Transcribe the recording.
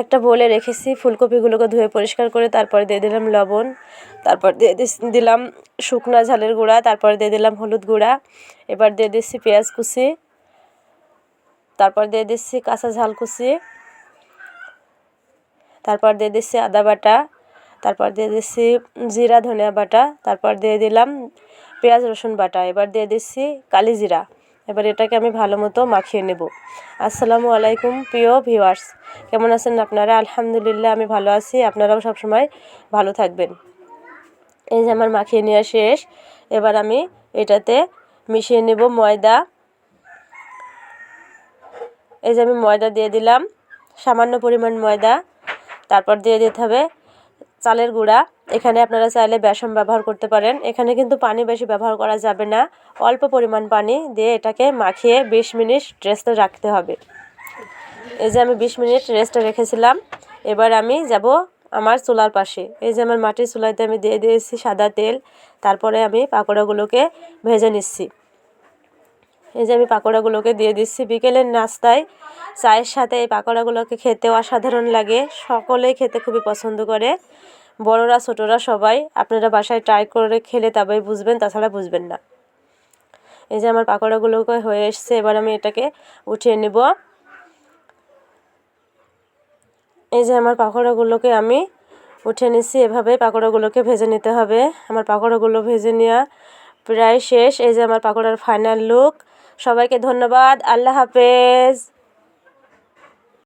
একটা বলে রেখেছি, ফুলকপিগুলোকে ধুয়ে পরিষ্কার করে তারপর দিয়ে দিলাম লবণ, তারপর দিয়ে দিলাম শুকনা ঝালের গুঁড়া, তারপর দিয়ে দিলাম হলুদ গুঁড়া, এবার দিয়ে দিচ্ছি পেঁয়াজ কুচি, তারপর দিয়ে দিচ্ছি কাঁচা ঝাল কুচি, তারপর দিয়ে দিচ্ছি আদা বাটা, তারপর দিয়ে দিচ্ছি জিরা ধনিয়া বাটা, তারপর দিয়ে দিলাম পেঁয়াজ রসুন বাটা, এবার দিয়ে দিচ্ছি কালি জিরা। এবার এটাকে আমি ভালো মতো মাখিয়ে নেব। আসসালামু আলাইকুম, প্রিয় ভিউয়ার্স। কেমন আছেন আপনারা? আলহামদুলিল্লাহ, আমি ভালো আছি। আপনারাও সবসময় ভালো থাকবেন। এই যে আমার মাখিয়ে নেওয়া শেষ। এবার আমি এটাতে মিশিয়ে নেব ময়দা। এই যে আমি ময়দা দিয়ে দিলাম। সামান্য পরিমাণ ময়দা। তারপর দিয়ে দিতে হবে চালের গুঁড়া। এখানে আপনারা চাইলে বেসন ব্যবহার করতে পারেন। এখানে কিন্তু পানি বেশি ব্যবহার করা যাবে না। অল্প পরিমাণ পানি দিয়ে এটাকে মাখিয়ে বিশ মিনিট রেস্টে রাখতে হবে। এই যে আমি বিশ মিনিট রেস্টে রেখেছিলাম। এবার আমি যাব আমার চুলার পাশে। এই যে আমার মাটির চুলাতে আমি দিয়ে দিয়েছি সাদা তেল। তারপরে আমি পাকোড়াগুলোকে ভেজে নিচ্ছি। এই যে আমি পাকোড়াগুলোকে দিয়ে দিচ্ছি। বিকেলের নাস্তায় চায়ের সাথে এই পাকোড়াগুলোকে খেতে অসাধারণ লাগে। সকলেই খেতে খুবই পছন্দ করে। বড়রা, ছোটরা সবাই আপনারা বাসায় ট্রাই করে খেলে তবেই বুঝবেন, তাছাড়া বুঝবেন না। এই যে আমার পাকোড়াগুলোকে হয়ে এসছে, এবার আমি এটাকে উঠিয়ে নেব। এই যে আমার পাকোড়াগুলোকে আমি উঠে নিচ্ছি, এভাবে পাকোড়াগুলোকে ভেজে নিতে হবে। আমার পাকোড়াগুলো ভেজে নেওয়া প্রায় শেষ। এই যে আমার পাকোড়ার ফাইনাল লুক সবাইকে ধন্যবাদ। আল্লাহ হাফেজ।